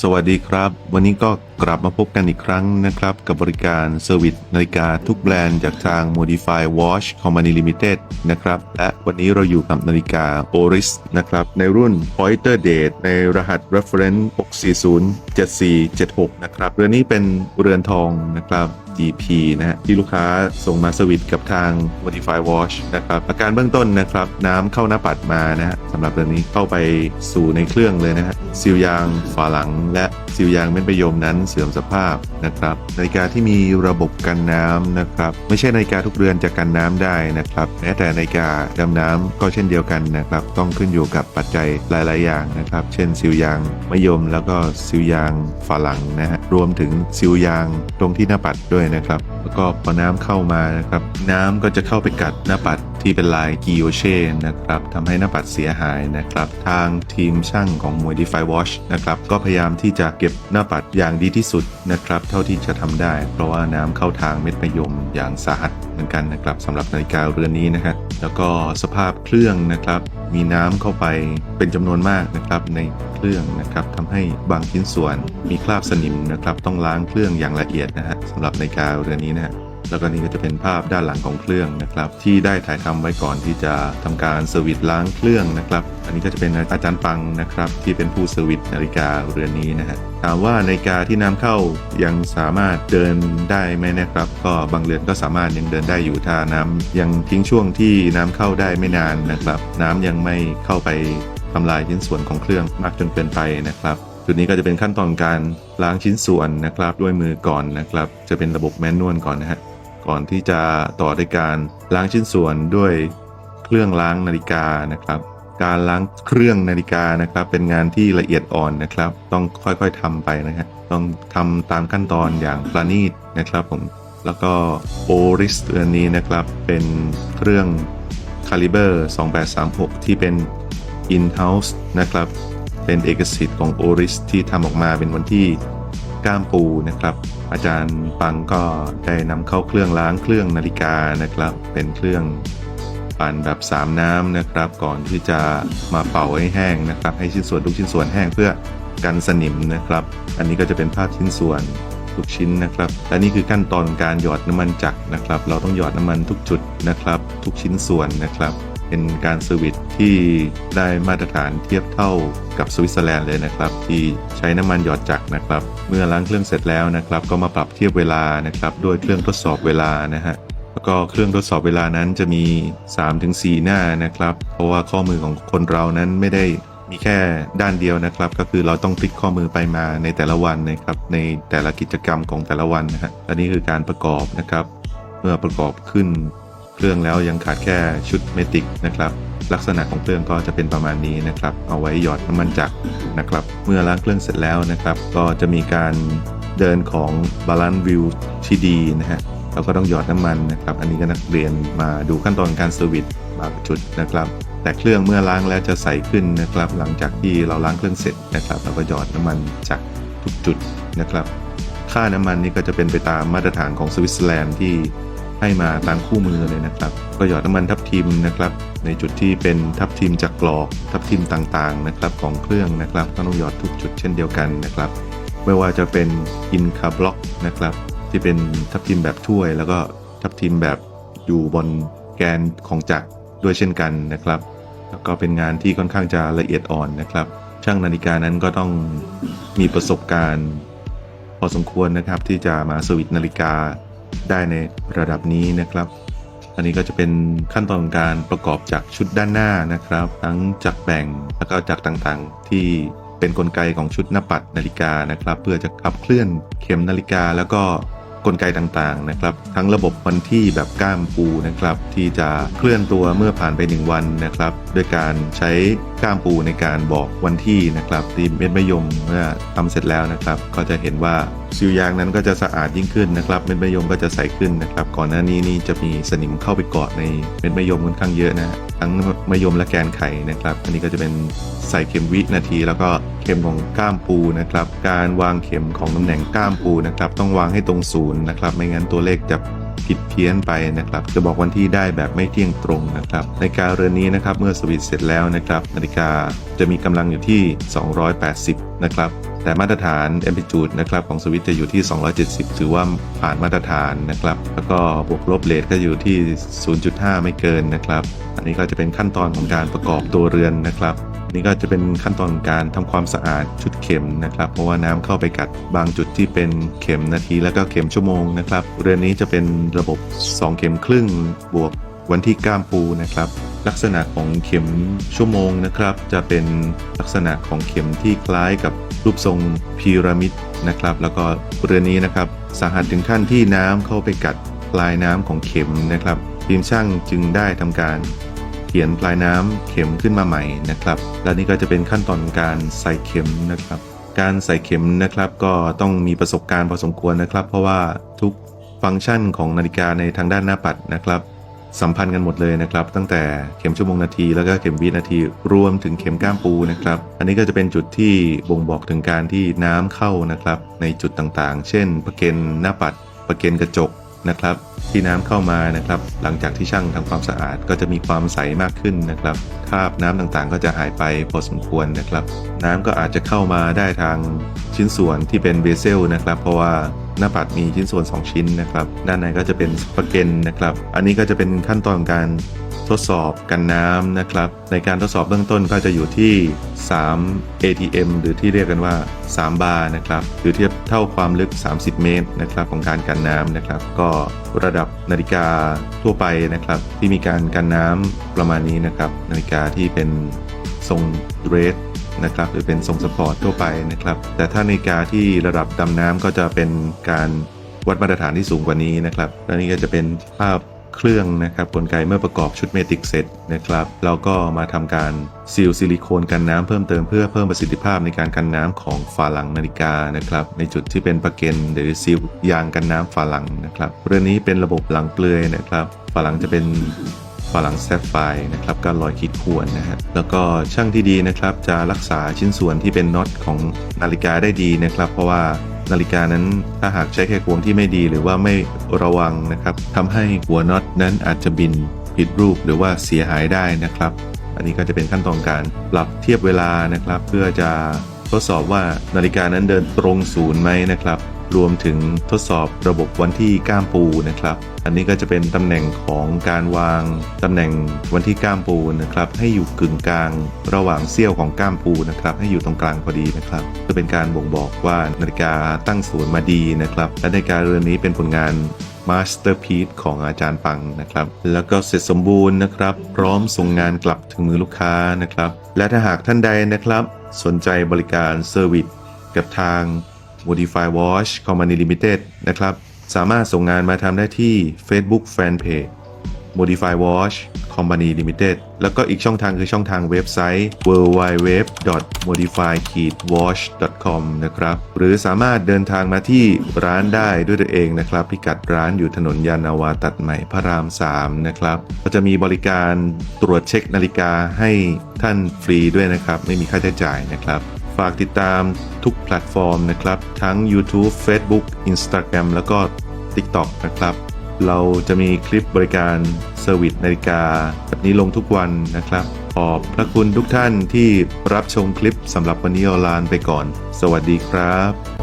สวัสดีครับ วันนี้ก็กลับมาพบกันอีกครั้งนะครับ กับบริการเซอร์วิสนาฬิกาทุกแบรนด์จากทาง Modify Watch Company Limited นะครับ และวันนี้เราอยู่กับนาฬิกา Oris นะครับ ในรุ่น Pointer Date ในรหัส Reference 6407476 นะครับ เรือนนี้เป็นเรือนทองนะครับ GP นะฮะที่ลูกค้าส่งมาสวิตกับทาง Modify Watch นะครับอาการเบื้องต้นนะครับน้ำเข้าหน้าปัดมานะฮะสำหรับเรื่องนี้เข้าไปสู่ในเครื่องเลยนะฮะซีลยางฝาหลัง และซีลยางเม็ดประยมนั้นเสื่อมสภาพนะครับนาฬิกาที่มีระบบกันน้ำนะครับไม่ใช่นาฬิกาทุกเรือนจะกันน้ำได้นะครับแม้แต่นาฬิกาดำน้ำก็เช่นเดียวกันนะครับต้องขึ้นอยู่กับปัจจัยหลาย ๆ อย่างนะครับเช่นซีลยางมะยมแล้วก็ซีลยางฝาหลังนะฮะรวมถึงซีลยางตรงที่หน้าปัดด้วยนะครับ แล้วก็พอน้ำเข้ามานะครับ น้ำก็จะเข้าไปกัดหน้าปัดที่เป็นลายกิโยเช่นะครับทำให้หน้าปัดเสียหายนะครับ ทางทีมช่างของ Modify Watch นะครับ ก็พยายามที่จะเก็บหน้าปัดอย่างดีที่สุดนะครับ เท่าที่จะทำได้ เพราะว่าน้ำเข้าทางเม็ดมะยมอย่างสาหัสเหมือนกันนะครับสำหรับนาฬิกาเรือนนี้นะครับ แล้วก็สภาพเครื่องนะครับ มีน้ำเข้าไปเป็นจำนวนมากนะครับในเครื่องนะครับทำให้บางชิ้นส่วนมีคราบสนิมนะครับ ต้องล้างเครื่องอย่างละเอียดนะฮะสำหรับนาฬิกาเรือนนี้นะฮะ แล้วก็นี่ก็จะเป็นภาพด้านหลังของเครื่องนะครับ ที่ได้ถ่ายทำไว้ก่อนที่จะทำการเซอร์วิสล้างเครื่องนะครับ อันนี้ก็จะเป็นอาจารย์ปังนะครับ ที่เป็นผู้เซอร์วิสนาฬิกาเรือนนี้นะฮะถามว่านาฬิกาที่น้ำเข้ายังสามารถเดินได้ไหมนะครับ ก็บางเรือนก็สามารถยังเดินได้อยู่ถ้าน้ำยังทิ้งช่วงที่น้ำเข้าได้ไม่นานนะครับ น้ำยังไม่เข้าไปทำลายชิ้นส่วนของเครื่องมากจนเกินไปนะครับจุดนี้ก็จะเป็นขั้นตอนการล้างชิ้นส่วนนะครับ ด้วยมือก่อนนะครับ จะเป็นระบบแมนนวลก่อนนะฮะ ก่อนที่จะต่อด้วยการล้างชิ้นส่วนด้วยเครื่องล้างนาฬิกานะครับ การล้างเครื่องนาฬิกานะครับ เป็นงานที่ละเอียดอ่อนนะครับ ต้องค่อยๆทำไปนะฮะต้องทำตามขั้นตอนอย่างประณีตนะครับผมแล้วก็โอริสตัวนี้นะครับเป็นเครื่อง Caliber 2836 ที่เป็น in-house นะครับ เป็นเอกสิทธิ์ของ Oris ที่ทำออกมาเป็นวันที่ก้ามปูนะครับ อาจารย์ปังก็ได้นำเข้าเครื่องล้างเครื่องนาฬิกานะครับ เป็นเครื่องปั่นแบบสามน้ำนะครับ ก่อนที่จะมาเป่าให้แห้งนะครับ ให้ชิ้นส่วนทุกชิ้นส่วนแห้งเพื่อกันสนิมนะครับ อันนี้ก็จะเป็นภาพชิ้นส่วนทุกชิ้นนะครับ และนี่คือขั้นตอนการหยอดน้ำมันจักรนะครับ เราต้องหยอดน้ำมันทุกจุดนะครับ ทุกชิ้นส่วนนะครับ เป็นการเซอร์วิสที่ได้มาตรฐานเทียบเท่ากับสวิตเซอร์แลนด์เลยนะครับ ที่ใช้น้ำมันหยอดจักรนะครับ เมื่อล้างเครื่องเสร็จแล้วนะครับ ก็มาปรับเทียบเวลานะครับด้วยเครื่องทดสอบเวลานะฮะแล้วก็เครื่องทดสอบเวลานั้นจะมี 3-4 หน้านะครับ เพราะว่าข้อมือของคนเรานั้นไม่ได้มีแค่ด้านเดียวนะครับ ก็คือเราต้องพลิกข้อมือไปมาในแต่ละวันนะครับในแต่ละกิจกรรมของแต่ละวันนะฮะอันนี้คือการประกอบนะครับ เมื่อประกอบขึ้น เครื่องแล้วยังขาดแค่ชุดเมติกนะครับ ลักษณะของเครื่องก็จะเป็นประมาณนี้นะครับ เอาไว้หยอดน้ำมันจักรนะครับ เมื่อล้างเครื่องเสร็จแล้วนะครับ ก็จะมีการเดินของบาลานซ์วิวที่ดีนะฮะเราก็ต้องหยอดน้ำมันนะครับ อันนี้ก็นักเรียนมาดูขั้นตอนการเซอร์วิสบางจุดนะครับ แต่เครื่องเมื่อล้างแล้วจะใสขึ้นนะครับ หลังจากที่เราล้างเครื่องเสร็จนะครับ เราก็หยอดน้ำมันจากทุกจุดนะครับ ค่าน้ำมันนี่ก็จะเป็นไปตามมาตรฐานของสวิตเซอร์แลนด์ที่ ให้มาตามคู่มือเลยนะครับ ก็หยอดน้ำมันทับทิมนะครับ ในจุดที่เป็นทับทิมจากกรอกทับทิมต่างๆนะครับของเครื่องนะครับก็ต้องหยอดทุกจุดเช่นเดียวกันนะครับ ไม่ว่าจะเป็นอินคาบล็อกนะครับ ที่เป็นทับทิมแบบถ้วย แล้วก็ทับทิมแบบอยู่บนแกนของจักรด้วยเช่นกันนะครับ แล้วก็เป็นงานที่ค่อนข้างจะละเอียดอ่อนนะครับ ช่างนาฬิกานั้นก็ต้องมีประสบการณ์ พอสมควรนะครับที่จะมาสวิตนาฬิกา ได้ในระดับนี้นะครับ อันนี้ก็จะเป็นขั้นตอนการประกอบจากชุดด้านหน้านะครับ ทั้งจักแบ่งแล้วก็จักต่างๆ ที่เป็นนกลไกของชุดหน้าปัดนาฬิกานะครับ เพื่อจะขับเคลื่อนเข็มนาฬิกาแล้วก็กลไกต่างๆนะครับ ทั้งระบบวันที่แบบก้ามปูนะครับ ที่จะเคลื่อนตัวเมื่อผ่านไป 1 วันนะครับ ด้วยการใช้ก้ามปูในการบอกวันที่นะครับที่เม็ดมะยมเมื่อทำเสร็จแล้วนะครับ ก็จะเห็นว่า ซิลยางนั้นก็จะสะอาดยิ่งขึ้นนะครับเม็ดมะยมก็จะใสขึ้นนะครับก่อนหน้านี้นี่จะมีสนิมเข้าไปเกาะในเม็ดมะยมค่อนข้างเยอะนะทั้งมะยมและแกนไข่นะครับอันนี้ก็จะเป็นใส่เข็มวินาที แล้วก็เข็มของก้ามปูนะครับการวางเข็มของตำแหน่งก้ามปูนะครับต้องวางให้ตรงศูนย์นะครับไม่งั้นตัวเลขจะ ผิดเพี้ยนไปนะครับ จะบอกวันที่ได้แบบไม่เที่ยงตรงนะครับนาฬิกาเรือนนี้นะครับเมื่อสวิตช์เสร็จแล้วนะครับนาฬิกาจะมีกำลังอยู่ที่ 280 นะครับแต่มาตรฐาน amplitude นะครับของสวิตจะอยู่ที่ 270 ถือว่าผ่านมาตรฐานนะครับ แล้วก็บวกลบเลทก็อยู่ที่ 0.5 ไม่เกินนะครับ อันนี้ก็จะเป็นขั้นตอนของการประกอบตัวเรือนนะครับ นี่ก็จะเป็นขั้นตอนการทำความสะอาดชุดเข็มนะครับ เพราะว่าน้ำเข้าไปกัดบางจุดที่เป็นเข็มนาทีแล้วก็เข็มชั่วโมงนะครับเรือนนี้จะเป็นระบบ 2 เข็มครึ่งบวกวันที่ก้ามปูนะครับ ลักษณะของเข็มชั่วโมงนะครับ จะเป็นลักษณะของเข็มที่คล้ายกับรูปทรงพีระมิดนะครับ แล้วก็เรือนนี้นะครับสาหัสถึงขั้นที่น้ำเข้าไปกัดปลายน้ำของเข็มนะครับทีมช่างจึงได้ทำการ ขียนปลายน้ำเข็มขึ้นมาใหม่นะครับ และนี่ก็จะเป็นขั้นตอนการใส่เข็มนะครับ การใส่เข็มนะครับก็ต้องมีประสบการณ์พอสมควรนะครับ เพราะว่าทุกฟังก์ชันของนาฬิกาในทางด้านหน้าปัดนะครับ สัมพันธ์กันหมดเลยนะครับ ตั้งแต่เข็มชั่วโมงนาทีแล้วก็เข็มวินาที รวมถึงเข็มก้ามปูนะครับ อันนี้ก็จะเป็นจุดที่บ่งบอกถึงการที่น้ำเข้านะครับ ในจุดต่างๆ เช่น ประเก็นหน้าปัด ประเก็นกระจก นะครับที่น้ำเข้ามานะครับ หลังจากที่ช่างทำความสะอาดก็จะมีความใสมากขึ้นนะครับคราบน้ำต่างๆ ก็จะหายไปพอสมควรนะครับ น้ำก็อาจจะเข้ามาได้ทางชิ้นส่วนที่เป็นเบเซลนะครับ เพราะว่า หน้าปัดมีชิ้นส่วน 2 ชิ้นนะครับด้านในก็จะเป็นสปาเกนนะครับอันนี้ก็จะเป็นขั้นตอนการทดสอบกันน้ำนะครับ ในการทดสอบเบื้องต้นก็จะอยู่ที่ 3 ATM หรือที่เรียกกันว่า 3 บาร์นะครับหรือเทียบเท่าความลึก 30 เมตรนะครับของการกันน้ำนะครับ ก็ระดับนาฬิกาทั่วไปนะครับ ที่มีการกันน้ำประมาณนี้นะครับ นาฬิกาที่เป็นทรงเรส นะครับหรือเป็นทรงสปอร์ตทั่วไปนะครับแต่ถ้านาฬิกาที่ระดับดำน้ำก็จะเป็นการวัดมาตรฐานที่สูงกว่านี้นะครับและนี่ก็จะเป็นภาพเครื่องนะครับกลไกเมื่อประกอบชุดเมติกเสร็จนะครับเราก็มาทำการซีลซิลิโคนกันน้ำเพิ่มเติมเพื่อเพิ่มประสิทธิภาพในการกันน้ำของฝาหลังนาฬิกานะครับในจุดที่เป็นประเก็นหรือซีลยางกันน้ำฝาหลังนะครับเรื่องนี้เป็นระบบหลังเปลือยนะครับฝาหลังจะเป็น ฝาหลังแซฟไฟร์นะครับการลอยขีดข่วนนะฮะแล้วก็ช่างที่ดีนะครับจะรักษาชิ้นส่วนที่เป็นน็อตของนาฬิกาได้ดีนะครับ เพราะว่านาฬิกานั้นถ้าหากใช้แค่ควงที่ไม่ดีหรือว่าไม่ระวังนะครับทำให้หัวน็อตนั้นอาจจะบินผิดรูปหรือว่าเสียหายได้นะครับ อันนี้ก็จะเป็นขั้นตอนการปรับเทียบเวลานะครับ เพื่อจะทดสอบว่านาฬิกานั้นเดินตรงศูนย์ไหมนะครับ รวมถึงทดสอบระบบวันที่ก้ามปูนะครับ อันนี้ก็จะเป็นตำแหน่งของการวางตำแหน่งวันที่ก้ามปูนะครับ ให้อยู่กึ่งกลาง ระหว่างเสี้ยวของก้ามปูนะครับ ให้อยู่ตรงกลางพอดีนะครับจะเป็นการบ่งบอกว่านาฬิกาตั้งศูนย์มาดีนะครับ และนาฬิกาเรือนนี้เป็นผลงานมาสเตอร์พี e ของอาจารย์ปังนะครับ แล้วก็เสร็จสมบูรณ์นะครับ พร้อมส่งงานกลับถึงมือลูกค้านะครับ และถ้าหากท่านใดนะครับ สนใจบริการเซอร์วิสกับทาง Modify Watch Company Limited นะครับ สามารถส่งงานมาทำได้ที่ Facebook Fanpage Modify Watch Company Limited แล้วก็อีกช่องทางคือช่องทางเว็บไซต์ www.modify-watch.com นะครับ หรือสามารถเดินทางมาที่ร้านได้ด้วยตัวเองนะครับ พิกัดร้านอยู่ถนนยานาวาตัดใหม่พระราม 3 นะครับ ก็จะมีบริการตรวจเช็คนาฬิกาให้ท่านฟรีด้วยนะครับ ไม่มีค่าใช้จ่ายนะครับ ฝากติดตามทุกแพลตฟอร์มนะครับ ทั้ง YouTube Facebook Instagram แล้วก็ TikTok นะครับ เราจะมีคลิปบริการเซอร์วิสนาฬิกา แบบนี้ลงทุกวันนะครับ ขอบพระคุณทุกท่านที่รับชมคลิปสำหรับวันนี้เอาลานไปก่อน สวัสดีครับ